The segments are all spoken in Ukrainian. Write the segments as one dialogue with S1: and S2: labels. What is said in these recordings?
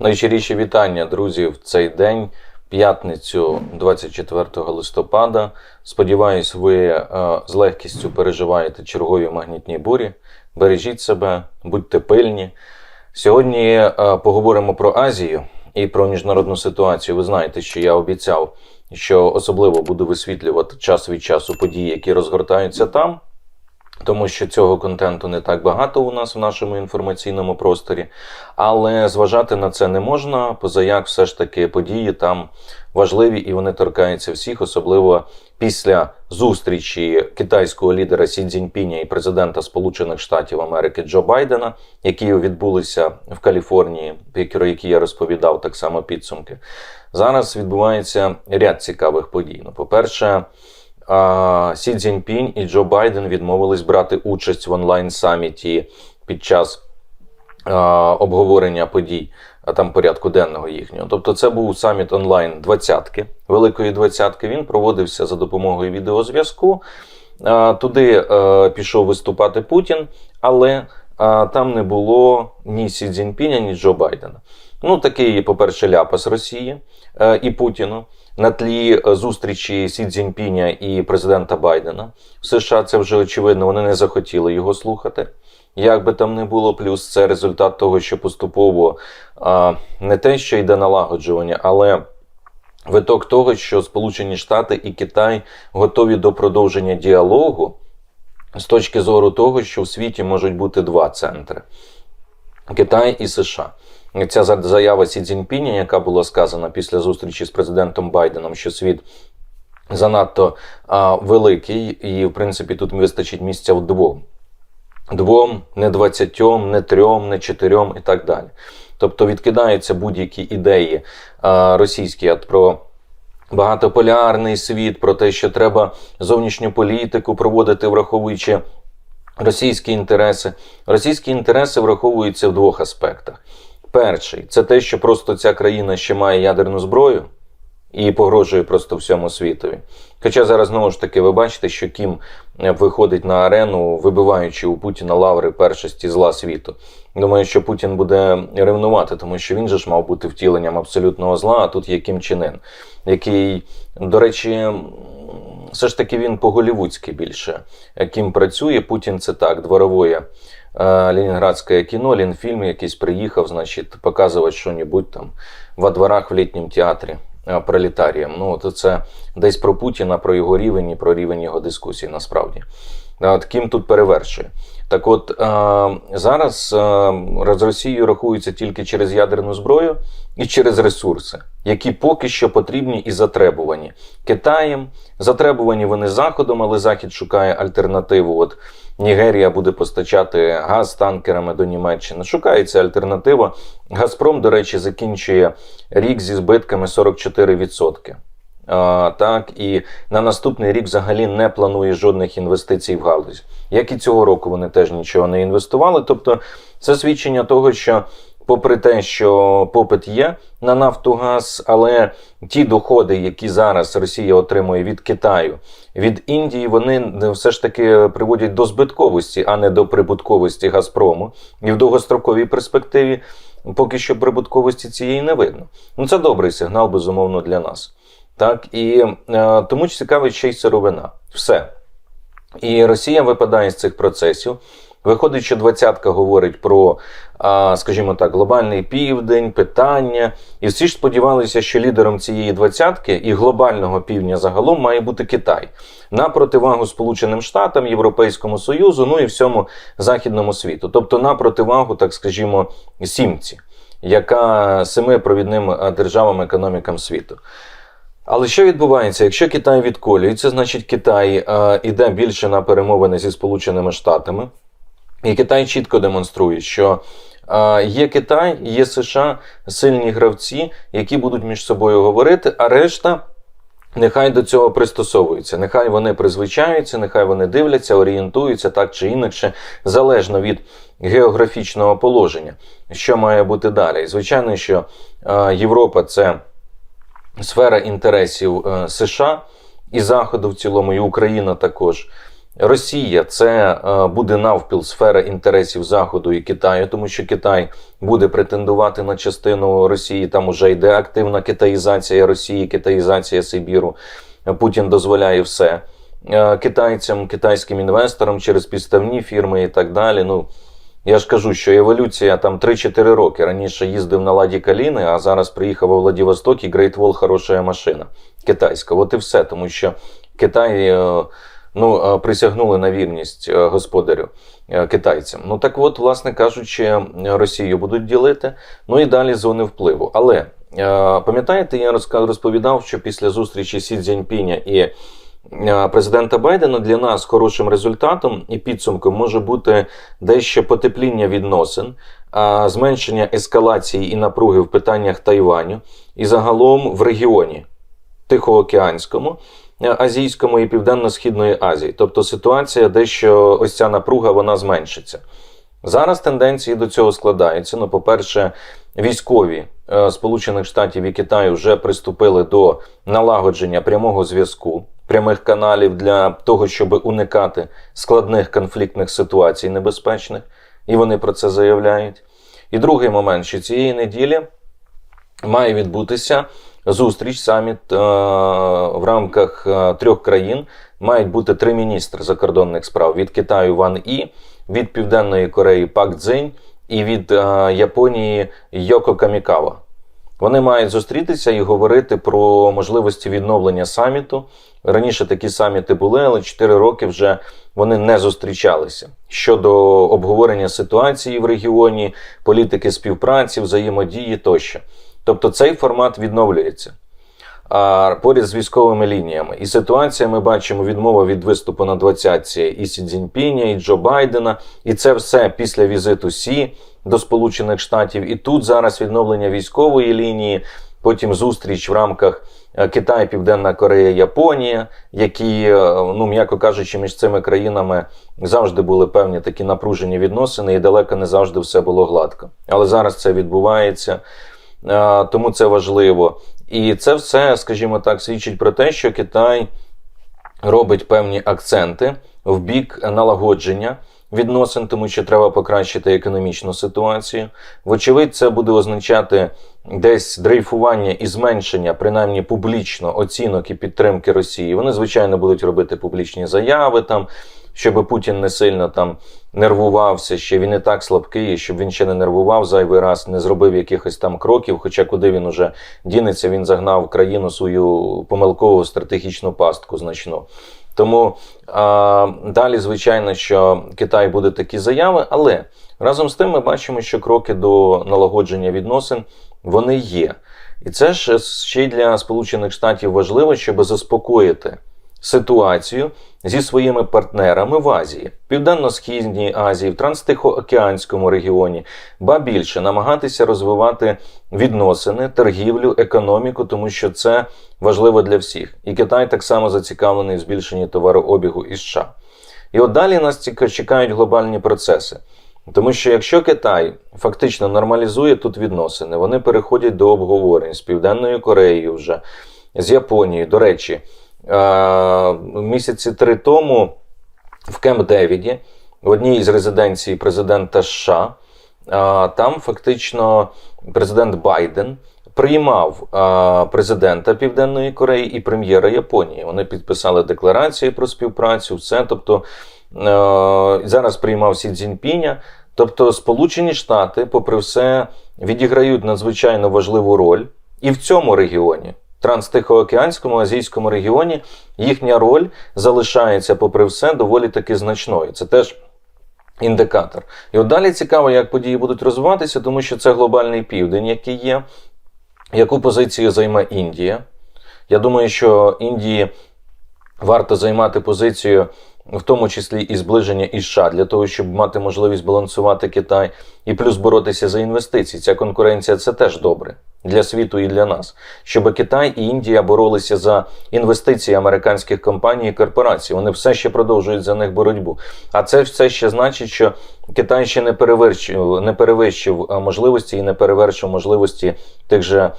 S1: Найщиріші вітання, друзі, в цей день, п'ятницю, 24 листопада. Сподіваюсь, ви е, з легкістю переживаєте чергові магнітні бурі. Бережіть себе, будьте пильні. Сьогодні е, поговоримо про Азію і про міжнародну ситуацію. Ви знаєте, що я обіцяв, що особливо буду висвітлювати час від часу події, які розгортаються там. Тому що цього контенту не так багато у нас в нашому інформаційному просторі, але зважати на це не можна, позаяк все ж таки події там важливі і вони торкаються всіх, особливо після зустрічі китайського лідера Сі Цзіньпіня і президента Сполучених Штатів Америки Джо Байдена, які відбулися в Каліфорнії, про які я розповідав так само підсумки. Зараз відбувається ряд цікавих подій. Ну, по-перше, а, Сі Цзіньпінь і Джо Байден відмовились брати участь в онлайн-саміті під час обговорення подій там порядку денного їхнього. Тобто, це був саміт онлайн двадцятки, великої двадцятки. Він проводився за допомогою відеозв'язку. Туди пішов виступати Путін, але там не було ні Сі Цзіньпіня, ні Джо Байдена. Ну, такий, по-перше, ляпас Росії е, і Путіну на тлі е, зустрічі Сі Цзіньпіня і президента Байдена. В США це вже очевидно, вони не захотіли його слухати. Як би там не було, плюс це результат того, що поступово а, не те, що йде налагоджування, але виток того, що Сполучені Штати і Китай готові до продовження діалогу з точки зору того, що в світі можуть бути два центри: Китай і США. Ця заява Сі Цзіньпіня, яка була сказана після зустрічі з президентом Байденом, що світ занадто а, великий, і, в принципі, тут вистачить місця в двом. Двом, не двадцятьом, не трьом, не чотирьом і так далі. Тобто відкидаються будь-які ідеї а, російські про багатополярний світ, про те, що треба зовнішню політику проводити, враховуючи російські інтереси. Російські інтереси враховуються в двох аспектах. Перший це те, що просто ця країна ще має ядерну зброю і погрожує просто всьому світові. Хоча зараз знову ж таки ви бачите, що Кім виходить на арену, вибиваючи у Путіна лаври першості зла світу. Думаю, що Путін буде ревнувати, тому що він же ж мав бути втіленням абсолютного зла, а тут є Кім Чен який, до речі, все ж таки він по-голівудськи більше. Ким працює, Путін це так, дворовоє. Ленінградське кіно, Лінфільм, якийсь приїхав, значить, показувати що-небудь там во дворах в літньому театрі пролетаріям. Ну, то це десь про Путіна, про його рівень і про рівень його дискусії насправді. От Ким тут перевершує. Так от зараз з Росією рахуються тільки через ядерну зброю і через ресурси, які поки що потрібні і затребувані Китаєм. Затребувані вони Заходом, але Захід шукає альтернативу. От Нігерія буде постачати газ танкерами до Німеччини. Шукається альтернатива. Газпром, до речі, закінчує рік зі збитками 44%. Так і на наступний рік взагалі не планує жодних інвестицій в галузь. Як і цього року вони теж нічого не інвестували. Тобто, це свідчення того, що, попри те, що попит є на Нафтогаз, але ті доходи, які зараз Росія отримує від Китаю, від Індії, вони все ж таки приводять до збитковості, а не до прибутковості Газпрому. І в довгостроковій перспективі поки що прибутковості цієї не видно. Ну це добрий сигнал, безумовно, для нас. Так, і е, тому цікавить ще й сировина. Все. І Росія випадає з цих процесів. Виходить, що двадцятка говорить про, скажімо так, глобальний південь, питання. І всі ж сподівалися, що лідером цієї двадцятки і глобального півдня загалом має бути Китай на противагу Сполученим Штатам, Європейському Союзу, ну і всьому західному світу. Тобто на противагу, так скажімо, сімці, яка семи провідним державам економікам світу. Але що відбувається, якщо Китай відколюється, значить Китай е, іде більше на перемовини зі Сполученими Штатами, і Китай чітко демонструє, що е, є Китай, є США сильні гравці, які будуть між собою говорити, а решта. Нехай до цього пристосовуються, нехай вони призвичаються, нехай вони дивляться, орієнтуються так чи інакше, залежно від географічного положення, що має бути далі. І звичайно, що е, Європа це сфера інтересів е, США і Заходу в цілому, і Україна також. Росія це е, буде навпіл сфера інтересів Заходу і Китаю, тому що Китай буде претендувати на частину Росії. Там уже йде активна китаїзація Росії, китаїзація Сибіру. Путін дозволяє все е, китайцям, китайським інвесторам через підставні фірми і так далі. Ну я ж кажу, що еволюція там 3-4 роки. Раніше їздив на ладі Каліни, а зараз приїхав у Владивосток і Great Wall хороша машина китайська. От і все, тому що Китай. е, Ну, е, присягнули на вірність е, господарю китайцям. Ну так от, власне кажучи, Росію будуть ділити. Ну і далі зони впливу. Але пам'ятаєте, я розповідав, що після зустрічі Сі Цзіньпіня і президента Байдена для нас хорошим результатом і підсумком може бути дещо потепління відносин, зменшення ескалації і напруги в питаннях Тайваню і загалом в регіоні Тихоокеанському. е, Азійському і Південно-Східної Азії. Тобто ситуація дещо ось ця напруга вона зменшиться. Зараз тенденції до цього складаються. Ну, по-перше, військові е, Сполучених Штатів і Китаю вже приступили до налагодження прямого зв'язку, прямих каналів для того, щоб уникати складних конфліктних ситуацій небезпечних, і вони про це заявляють. І другий момент, що цієї неділі має відбутися зустріч, саміт е, в рамках е, трьох країн. Мають бути три міністри закордонних справ від Китаю Ван І, від Південної Кореї Пак Цзинь і від е, Японії Йоко Камікава. Вони мають зустрітися і говорити про можливості відновлення саміту. Раніше такі саміти були, але 4 роки вже вони не зустрічалися щодо обговорення ситуації в регіоні, політики співпраці, взаємодії тощо. Тобто цей формат відновлюється. Поряд з військовими лініями. І ситуація ми бачимо відмова від виступу на 20-ці і Сі Цзіньпіня, і Джо Байдена. І це все після візиту Сі до Сполучених Штатів. І тут зараз відновлення військової лінії, потім зустріч в рамках е, Китай, Південна Корея, Японія, які, е, ну м'яко кажучи, між цими країнами завжди були певні такі напружені відносини, і далеко не завжди все було гладко. Але зараз це відбувається. Е, Тому це важливо. І це все, скажімо так, свідчить про те, що Китай робить певні акценти в бік налагодження відносин, тому що треба покращити економічну ситуацію. Вочевидь, це буде означати десь дрейфування і зменшення, принаймні публічно оцінок і підтримки Росії. Вони, звичайно, будуть робити публічні заяви там. Щоб Путін не сильно там нервувався, що він і так слабкий, щоб він ще не нервував зайвий раз, не зробив якихось там кроків. Хоча куди він уже дінеться, він загнав країну свою помилкову стратегічну пастку значну. Тому а, далі, звичайно, що Китай буде такі заяви, але разом з тим ми бачимо, що кроки до налагодження відносин вони є. І це ж ще й для Сполучених Штатів важливо, щоб заспокоїти ситуацію зі своїми партнерами в Азії, Південно-Східній Азії, в Транстихоокеанському регіоні, ба більше намагатися розвивати відносини, торгівлю, економіку, тому що це важливо для всіх. І Китай так само зацікавлений в збільшенні товарообігу із США. І от далі нас чекають глобальні процеси. Тому що якщо Китай фактично нормалізує тут відносини, вони переходять до обговорень з Південною Кореєю вже, з Японією. До речі, місяці три тому в Кемп Девіді, в одній із резиденцій президента США, там фактично президент Байден приймав а, президента Південної Кореї і прем'єра Японії. Вони підписали декларації про співпрацю, все. Тобто е, зараз приймав Сі Цзіньпіня. Тобто, Сполучені Штати, попри все, відіграють надзвичайно важливу роль і в цьому регіоні. Транстихоокеанському азійському регіоні їхня роль залишається, попри все, доволі таки значною. Це теж індикатор. І от далі цікаво, як події будуть розвиватися, тому що це глобальний південь, який є. Яку позицію займе Індія? Я думаю, що Індії варто займати позицію, в тому числі і зближення із США, для того, щоб мати можливість балансувати Китай і плюс боротися за інвестиції. Ця конкуренція це теж добре. Для світу і для нас, щоб Китай і Індія боролися за інвестиції американських компаній і корпорацій. Вони все ще продовжують за них боротьбу. А це все ще значить, що Китай ще не перевершив, не перевищив можливості і не перевершив можливості тих же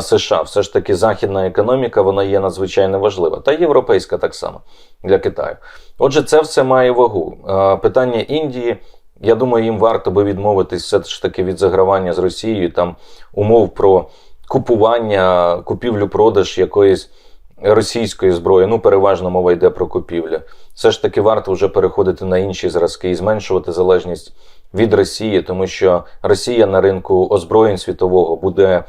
S1: США. Все ж таки, західна економіка вона є надзвичайно важлива, та європейська так само для Китаю. Отже, це все має вагу. Питання Індії. Я думаю, їм варто би відмовитись все ж таки від загравання з Росією, там умов про купування, купівлю-продаж якоїсь російської зброї. Ну, переважно мова йде про купівлю. Все ж таки варто вже переходити на інші зразки і зменшувати залежність від Росії, тому що Росія на ринку озброєнь світового буде е,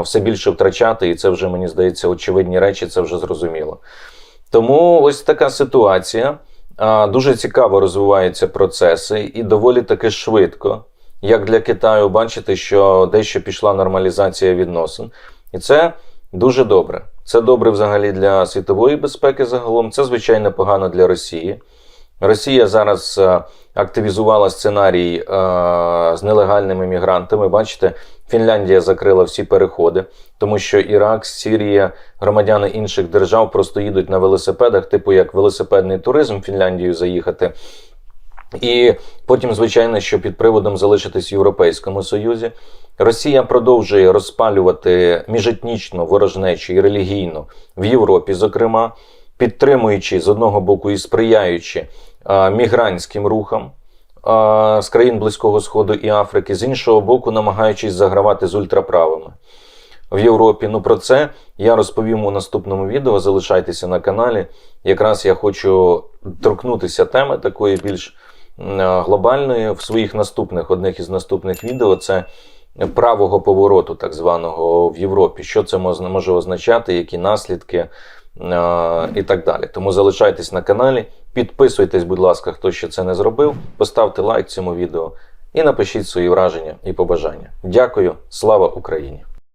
S1: все більше втрачати, і це вже мені здається очевидні речі, це вже зрозуміло. Тому ось така ситуація. Дуже цікаво розвиваються процеси і доволі таки швидко. Як для Китаю, бачите, що дещо пішла нормалізація відносин. І це дуже добре. Це добре взагалі для світової безпеки загалом. Це, звичайно, погано для Росії. Росія зараз е, активізувала сценарій е, з нелегальними мігрантами. Бачите, Фінляндія закрила всі переходи, тому що Ірак, Сирія, громадяни інших держав просто їдуть на велосипедах, типу як велосипедний туризм в Фінляндію заїхати. І потім, звичайно, що під приводом залишитись в Європейському Союзі, Росія продовжує розпалювати міжетнічну ворожнечу і релігійну в Європі, зокрема, підтримуючи з одного боку і сприяючи мігрантським рухам з країн Близького Сходу і Африки, з іншого боку, намагаючись загравати з ультраправими. В Європі. Ну про це я розповім у наступному відео. Залишайтеся на каналі. Якраз я хочу торкнутися теми такої більш глобальної в своїх наступних одних із наступних відео. Це правого повороту, так званого в Європі. Що це може означати, які наслідки і так далі. Тому залишайтесь на каналі, підписуйтесь, будь ласка, хто ще це не зробив. Поставте лайк цьому відео і напишіть свої враження і побажання. Дякую, слава Україні!